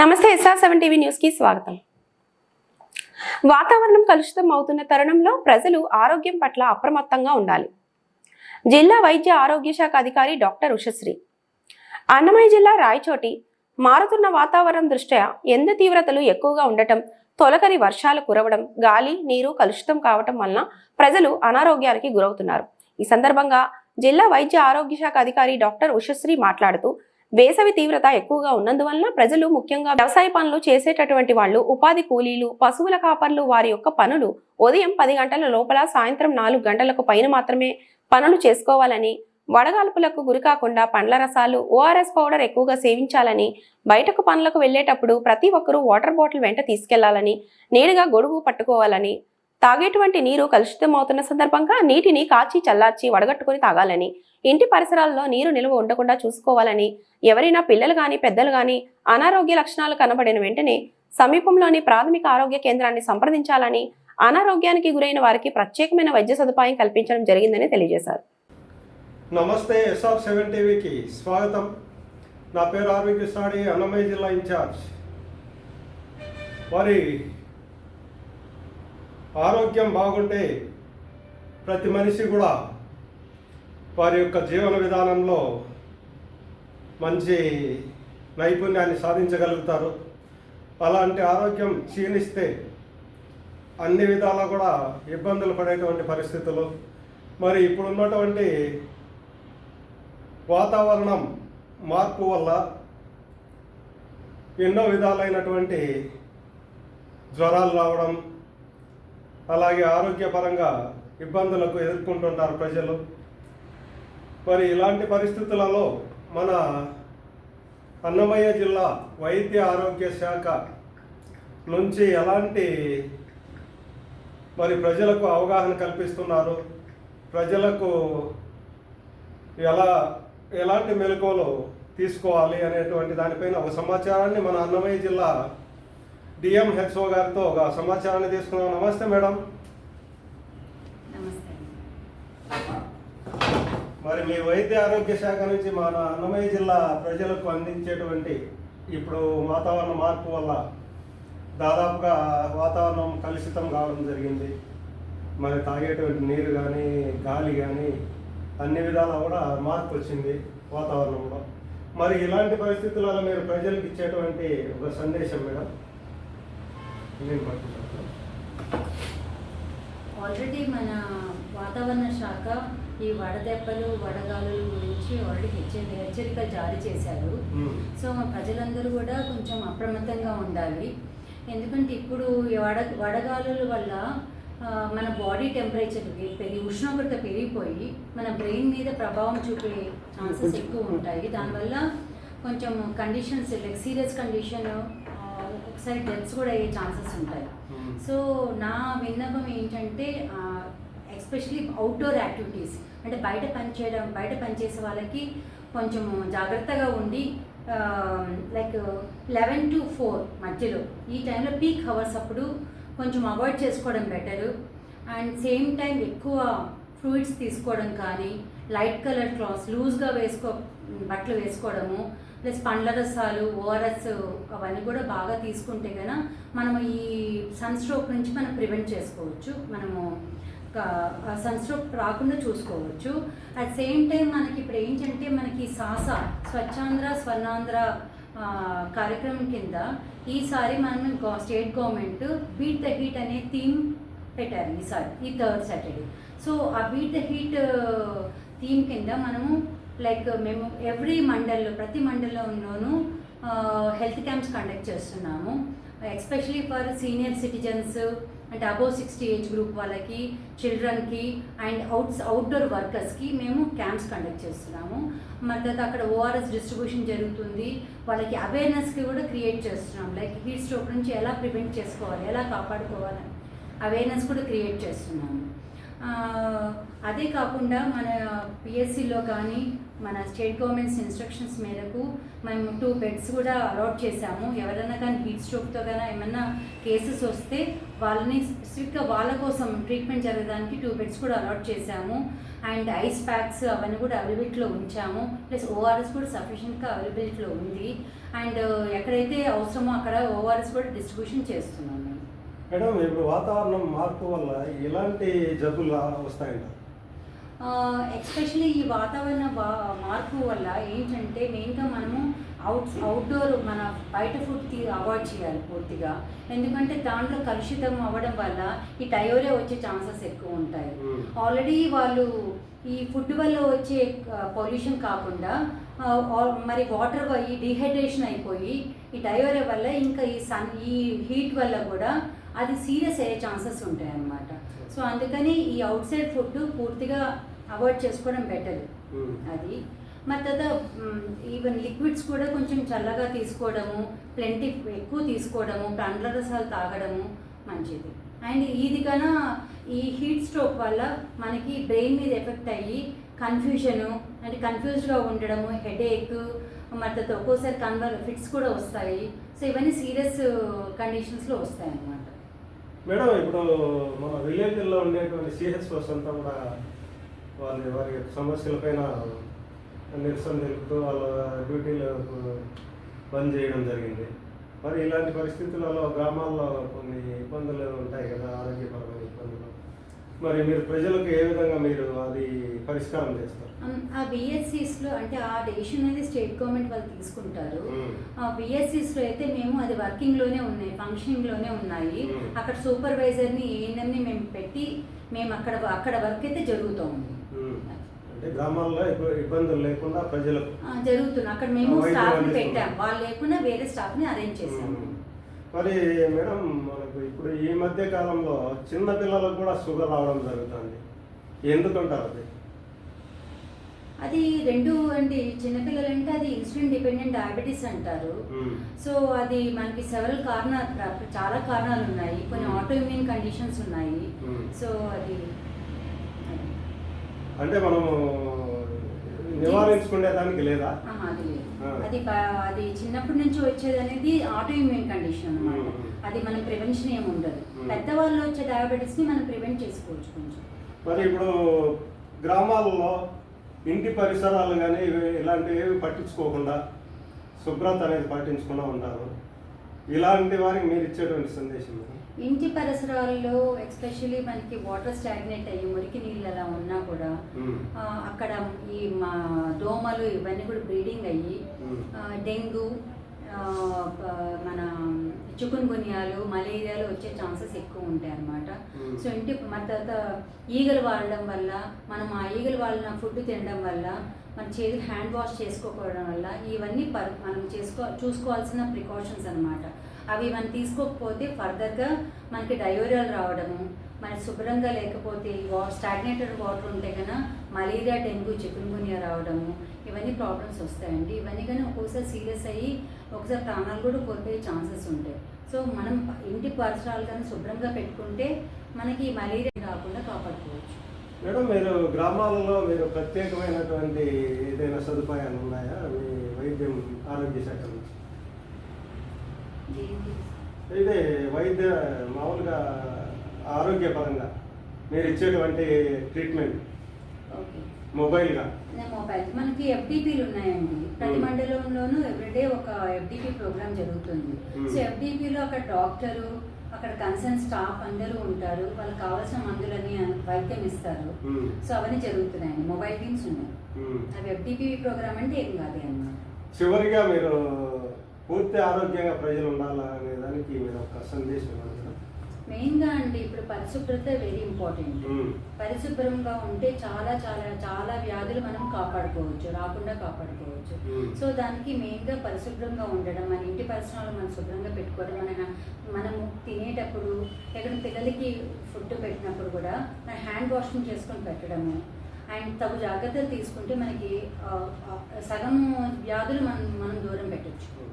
నమస్తే SR seven TV న్యూస్కి స్వాగతం. వాతావరణం కలుషితం అవుతున్న తరుణంలో ప్రజలు ఆరోగ్యం పట్ల అప్రమత్తంగా ఉండాలి. జిల్లా వైద్య ఆరోగ్య శాఖ అధికారి డాక్టర్ ఉషశ్రీ. అన్నమయ్య జిల్లా రాయచోటి మారుతున్న వాతావరణం దృష్ట్యా ఎండ తీవ్రతలు ఎక్కువగా ఉండటం తొలకరి వర్షాలు కురవడం గాలి నీరు కలుషితం కావటం వలన ప్రజలు అనారోగ్యానికి గురవుతున్నారు. ఈ సందర్భంగా జిల్లా వైద్య ఆరోగ్య శాఖ అధికారి డాక్టర్ ఉషశ్రీ మాట్లాడుతూ వేసవి తీవ్రత ఎక్కువగా ఉన్నందువలన ప్రజలు ముఖ్యంగా వ్యవసాయ పనులు చేసేటటువంటి వాళ్ళు ఉపాధి కూలీలు పశువుల కాపర్లు వారి యొక్క పనులు ఉదయం పది గంటల లోపల సాయంత్రం నాలుగు గంటలకు పైన మాత్రమే పనులు చేసుకోవాలని వడగాల్పులకు గురికాకుండా పండ్ల రసాలు ఓఆర్ఎస్ పౌడర్ ఎక్కువగా సేవించాలని బయటకు పనులకు వెళ్ళేటప్పుడు ప్రతి ఒక్కరూ వాటర్ బాటిల్ వెంట తీసుకెళ్ళాలని నేరుగా గొడుగు పట్టుకోవాలని తాగేటువంటి నీరు కలుషితమవుతున్న సందర్భంగా నీటిని కాచి చల్లార్చి వడగట్టుకుని తాగాలని ఇంటి పరిసరాల్లో నీరు నిల్వ ఉండకుండా చూసుకోవాలని ఎవరైనా పిల్లలు కానీ పెద్దలు కానీ అనారోగ్య లక్షణాలు కనబడిన వెంటనే సమీపంలోని ప్రాథమిక ఆరోగ్య కేంద్రాన్ని సంప్రదించాలని అనారోగ్యానికి గురైన వారికి ప్రత్యేకమైన వైద్య సదుపాయం కల్పించడం జరిగిందని తెలియజేశారు. నమస్తే ఎస్ఆర్ సెవెన్ టీవీకి స్వాగతం. నా పేరు ఆర్వి కృష్ణాడి అన్నమయ్య జిల్లా ఇన్ఛార్జ్. మరి ఆరోగ్యం బాగుంటే ప్రతి మనిషి కూడా వారి యొక్క జీవన విధానంలో మంచి నైపుణ్యాన్ని సాధించగలుగుతారు. అలాంటి ఆరోగ్యం క్షీణిస్తే అన్ని విధాలా కూడా ఇబ్బందులు పడేటువంటి పరిస్థితులు. మరి ఇప్పుడున్నటువంటి వాతావరణం మార్పు వల్ల ఎన్నో విధాలైనటువంటి జ్వరాలు రావడం అలాగే ఆరోగ్యపరంగా ఇబ్బందులకు ఎదుర్కొంటుంటారు ప్రజలు. మరి ఇలాంటి పరిస్థితులలో మన అన్నమయ్య జిల్లా వైద్య ఆరోగ్య శాఖ నుంచి ఎలాంటి మరి ప్రజలకు అవగాహన కల్పిస్తున్నారు? ప్రజలకు ఎలా ఎలాంటి మెలకువలు తీసుకోవాలి అనేటువంటి దానిపైన ఒక సమాచారాన్ని మన అన్నమయ్య జిల్లా డిఎం హెచ్ఓ గారితో ఒక సమాచారాన్ని తీసుకున్నాం. నమస్తే మేడం. నమస్తే. మరి మీ వైద్య ఆరోగ్య శాఖ నుంచి మన అన్నమయ్య జిల్లా ప్రజలకు అందించేటువంటి ఇప్పుడు వాతావరణ మార్పు వల్ల దాదాపుగా వాతావరణం కలుషితం కావడం జరిగింది. మరి తాగేటువంటి నీరు కానీ గాలి కానీ అన్ని విధాలా కూడా మార్పు వచ్చింది వాతావరణంలో మరి ఇలాంటి పరిస్థితులలో మీరు ప్రజలకు ఇచ్చేటువంటి ఒక సందేశం మేడం. నేను పట్టుకుంటాను. ఆల్రెడీ మన వాతావరణ శాఖ ఈ వడదెబ్బలు వడగాలుల గురించి ఆల్రెడీ హెచ్చరి హెచ్చరికలు జారీ చేశారు. సో మా ప్రజలందరూ కూడా కొంచెం అప్రమత్తంగా ఉండాలి. ఎందుకంటే ఇప్పుడు ఈ వడ వడగాలుల వల్ల మన బాడీ టెంపరేచర్ పెరిగి ఉష్ణోగ్రత పెరిగిపోయి మన బ్రెయిన్ మీద ప్రభావం చూపే ఛాన్సెస్ ఎక్కువ ఉంటాయి. దానివల్ల కొంచెం కండిషన్స్ లైక్ సీరియస్ కండిషన్ ఒక్కొక్కసారి డెత్స్ కూడా అయ్యే ఛాన్సెస్ ఉంటాయి. సో నా విన్నపం ఏంటంటే ఎస్పెషలీ అవుట్డోర్ యాక్టివిటీస్. అంటే బయట పనిచేయడం బయట పనిచేసే వాళ్ళకి కొంచెం జాగ్రత్తగా ఉండి లైక్ లెవెన్ టు ఫోర్ మధ్యలో ఈ టైంలో పీక్ అవర్స్ అప్పుడు కొంచెం అవాయిడ్ చేసుకోవడం బెటరు అండ్ సేమ్ టైం ఎక్కువ ఫ్రూట్స్ తీసుకోవడం కానీ లైట్ కలర్ క్లాత్స్ లూజ్గా వేసుకో బట్టలు వేసుకోవడము ప్లస్ పండ్ల రసాలు ఓఆర్ఎస్ అవన్నీ కూడా బాగా తీసుకుంటే కనుక మనం ఈ సన్ స్ట్రోక్ నుంచి మనం ప్రివెంట్ చేసుకోవచ్చు. మనము సన్స్ట్రోక్ రాకుండా చూసుకోవచ్చు. అట్ సేమ్ టైం మనకి ఇప్పుడు ఏంటంటే మనకి సాస స్వచ్ఛాంధ్ర స్వర్ణాంధ్ర కార్యక్రమం కింద ఈసారి మనం state government beat the heat అనే థీమ్ పెట్టారు ఈసారి ఈ థర్డ్ సాటర్డే. సో ఆ బీట్ ద హీట్ థీమ్ కింద మనము లైక్ మేము ఎవ్రీ మండల్లో ప్రతి మండలంలోనూ హెల్త్ క్యాంప్స్ కండక్ట్ చేస్తున్నాము. ఎస్పెషలీ ఫర్ సీనియర్ సిటిజన్స్ అంటే అబోవ్ సిక్స్టీ ఏజ్ గ్రూప్ వాళ్ళకి చిల్డ్రన్కి అండ్ అవుట్స్ అవుట్డోర్ వర్కర్స్కి మేము క్యాంప్స్ కండక్ట్ చేస్తున్నాము. మరి తర్వాత అక్కడ ఓఆర్ఎస్ డిస్ట్రిబ్యూషన్ జరుగుతుంది. వాళ్ళకి అవేర్నెస్కి కూడా క్రియేట్ చేస్తున్నాం. లైక్ హీట్ స్ట్రోక్ నుంచి ఎలా ప్రివెంట్ చేసుకోవాలి ఎలా కాపాడుకోవాలి అవేర్నెస్ కూడా క్రియేట్ చేస్తున్నాము. అదే కాకుండా మన పిఎస్సిలో కానీ మన స్టేట్ గవర్నమెంట్స్ ఇన్స్ట్రక్షన్స్ మేరకు మేము టూ బెడ్స్ కూడా అలాట్ చేశాము. ఎవరైనా కానీ హీట్ స్ట్రోక్తో కానీ ఏమన్నా కేసెస్ వస్తే వాళ్ళని స్పెసిఫిక్గా వాళ్ళ కోసం ట్రీట్మెంట్ జరగడానికి టూ బెడ్స్ కూడా అలాట్ చేశాము. అండ్ ఐస్ ప్యాక్స్ అవన్నీ కూడా అవైలబిలిటీలో ఉంచాము. ప్లస్ ఓఆర్ఎస్ కూడా సఫిషియెంట్గా అవైలబిలిటీలో ఉంది. అండ్ ఎక్కడైతే అవసరమో అక్కడ ఓఆర్ఎస్ కూడా డిస్ట్రిబ్యూషన్ చేస్తున్నాం మేము. మేడం ఇప్పుడు వాతావరణం మార్పు వల్ల ఎలాంటి జబ్బులు వస్తాయంటారు? ఎస్పెషలీ ఈ వాతావరణ బా- మార్పు వల్ల ఏంటంటే మెయిన్గా మనము అవుట్ అవుట్డోర్ మన బయట ఫుడ్ తీ అవాయిడ్ చేయాలి పూర్తిగా ఎందుకంటే దాంట్లో కలుషితం అవ్వడం వల్ల ఈ డయోరియా వచ్చే ఛాన్సెస్ ఎక్కువ ఉంటాయి. ఆల్రెడీ వాళ్ళు ఈ ఫుడ్ వల్ల వచ్చే పొల్యూషన్ కాకుండా మరి వాటర్ ఈ డిహైడ్రేషన్ అయిపోయి ఈ డయోరియా వల్ల ఇంకా ఈ సన్ ఈ హీట్ వల్ల కూడా అది సీరియస్ అయ్యే ఛాన్సెస్ ఉంటాయి అన్నమాట సో అందుకని ఈ అవుట్ సైడ్ ఫుడ్ పూర్తిగా అవాయిడ్ చేసుకోవడం బెటర్. అది. మరి తర్వాత ఈవెన్ లిక్విడ్స్ కూడా కొంచెం చల్లగా తీసుకోవడము ప్లెంటీ ఎక్కువ తీసుకోవడము పండ్ల రసాలు తాగడము మంచిది. అండ్ ఇది కన్నా ఈ హీట్ స్ట్రోక్ వల్ల మనకి బ్రెయిన్ మీద ఎఫెక్ట్ అయ్యి కన్ఫ్యూజను అంటే కన్ఫ్యూజ్డ్గా ఉండడము హెడేక్ మరి తర్వాత ఒక్కోసారి కన్వర్ ఫిట్స్ కూడా వస్తాయి. సో ఇవన్నీ సీరియస్ కండిషన్స్లో వస్తాయి అన్నమాట మేడం ఇప్పుడు మన విలేజ్లో ఉండేటువంటి సిహెచ్ఓస్ అంతా కూడా వారి వారి సమస్యలపైన నిరసన తెలుపుతూ వాళ్ళ డ్యూటీలు బంద్ చేయడం జరిగింది. మరి ఇలాంటి పరిస్థితులలో గ్రామాల్లో కొన్ని ఇబ్బందులు ఉంటాయి కదా ఆరోగ్యపరమైన ఇబ్బందులు. మరి మీరు ప్రజలకు ఏ విధంగా మీరు అది పరిష్కారం చేస్తారు? ఆ బిఎస్సిస్లో అంటే ఆ డెసిషన్ అనేది స్టేట్ గవర్నమెంట్ వాళ్ళు తీసుకుంటారు. బిఎస్సిస్లో అయితే మేము అది వర్కింగ్లోనే ఉన్నాయి ఫంక్షనింగ్లోనే ఉన్నాయి మ్మ్. అక్కడ సూపర్వైజర్ని ఏఎన్ఎంని మేము పెట్టి మేము అక్కడ అక్కడ వర్క్ అయితే జరుగుతూ ఉంది ఉమ్. అంటే గ్రామాల్లో ఇబ్బందులు లేకుండా ప్రజలకు జరుగుతుంది అక్కడ మేము అందిస్తున్నారు. పెట్టాం వాళ్ళు లేకుండా వేరే స్టాఫ్ని అరేంజ్ చేసాము. మరి మేడం మనకు ఇప్పుడు ఈ మధ్య కాలంలో చిన్న పిల్లలకు కూడా షుగర్ రావడం జరుగుతుంది ఎందుకంటారు అది అది రెండు అంటే చిన్నపిల్లలు అంటే అది ఇన్సులిన్ డిపెండెంట్ డయాబెటీస్ అంటారు. సో అది మనకి సెవెరల్ కారణాలు చాలా కారణాలు ఉన్నాయి కొన్ని. ఆటో ఇమ్యూన్ కండిషన్స్ ఉన్నాయి. సో అది అంటే మనము నివారించుకునే దానికి లేదా అది. అది చిన్నప్పటి నుంచి వచ్చేది అనేది ఆటో ఇమ్యూన్ కండిషన్ అనమాట. అది మన ప్రివెన్షన్ ఏమి ఉండదు. పెద్దవాళ్ళు వచ్చే డయాబెటీస్ని మనం ప్రివెంట్ చేసుకోవచ్చు కొంచెం మరి ఇప్పుడు గ్రామాల్లో ఇంటి పరిసరాలు కానీ ఇలాంటివి ఏవి పట్టించుకోకుండా శుభ్రత అనేది పాటించకుండా ఉంటారు. ఇలాంటి వారికి మీరు ఇచ్చేటువంటి సందేశం? ఇంటి పరిసరాల్లో ఎస్పెషల్లీ మనకి వాటర్ స్టాగ్నేట్ అయ్యి మురికి నీళ్ళు అలా ఉన్నా కూడా అక్కడ ఈ మా దోమలు ఇవన్నీ కూడా బ్రీడింగ్ అయ్యి డెంగ్యూ మన చికున్ గున్యాలు మలేరియాలు వచ్చే ఛాన్సెస్ ఎక్కువ ఉంటాయి అన్నమాట. సో ఇంటి మన తర్వాత ఈగలు వాడడం వల్ల మనం ఆ ఈగలు వాడిన ఫుడ్ తినడం వల్ల మన చేతులు హ్యాండ్ వాష్ చేసుకోకపోవడం వల్ల ఇవన్నీ పర్ మనం చేసుకో చూసుకోవాల్సిన ప్రికాషన్స్ అన్నమాట అవి మనం తీసుకోకపోతే ఫర్దర్గా మనకి డయోరియాలు రావడము మన శుభ్రంగా లేకపోతే వా స్టాగ్నేటెడ్ వాటర్ ఉంటే కనుక మలేరియా డెంగ్యూ చికున్ గునియా రావడము ఇవన్నీ ప్రాబ్లమ్స్ వస్తాయండి. ఇవన్నీ కానీ ఒక్కోసారి సీరియస్ అయ్యి ఒకసారి ప్రాణాలు కూడా కోల్పోయే ఛాన్సెస్ ఉంటాయి. సో మనం ఇంటి పరిసరాలు కానీ శుభ్రంగా పెట్టుకుంటే మనకి మలేరియా రాకుండా కాపాడుకోవచ్చు. మేడం మీరు గ్రామాలలో మీరు ప్రత్యేకమైనటువంటి ఏదైనా సదుపాయాలు ఉన్నాయా? మీ వైద్యం ఆరోగ్య శాఖ నుంచి? ఇదే వైద్య మామూలుగా ఆరోగ్యపరంగా మీరు ఇచ్చేటువంటి ట్రీట్మెంట్ మొబైల్గా మొబైల్ మనకి ఎఫ్డిపిలు ఉన్నాయండి ప్రతి. మండలంలోనూ ఎవ్రీడే ఒక ఎఫ్డిపి ప్రోగ్రామ్ జరుగుతుంది. సో ఎఫ్డిపిలో అక్కడ డాక్టరు అక్కడ కన్సర్న్ స్టాఫ్ అందరూ ఉంటారు వాళ్ళకి కావాల్సిన మందులని వైద్యం ఇస్తారు. సో అవన్నీ జరుగుతున్నాయండి మొబైల్ టీమ్స్ ఉన్నాయి. అవి ఎఫ్డిపి ప్రోగ్రామ్ అంటే ఏం కాదు అన్నమాట చివరిగా మీరు పూర్తి ఆరోగ్యంగా ప్రజలు ఉండాలా అనే దానికి మీరు ఒక సందేశం. మెయిన్గా అండి ఇప్పుడు పరిశుభ్రత వెరీ ఇంపార్టెంట్. పరిశుభ్రంగా ఉంటే చాలా చాలా చాలా వ్యాధులు మనం కాపాడుకోవచ్చు రాకుండా కాపాడుకోవచ్చు. సో దానికి మెయిన్గా పరిశుభ్రంగా ఉండడం మన ఇంటి పరిసరాలు మనం శుభ్రంగా పెట్టుకోవడం మన మనము తినేటప్పుడు ఎక్కడ పిల్లలకి ఫుడ్ పెట్టినప్పుడు కూడా మన హ్యాండ్ వాషింగ్ చేసుకొని పెట్టడము. అండ్ తగు జాగ్రత్తలు తీసుకుంటే మనకి సగం వ్యాధులు మనం మనం దూరం పెట్టచ్చు.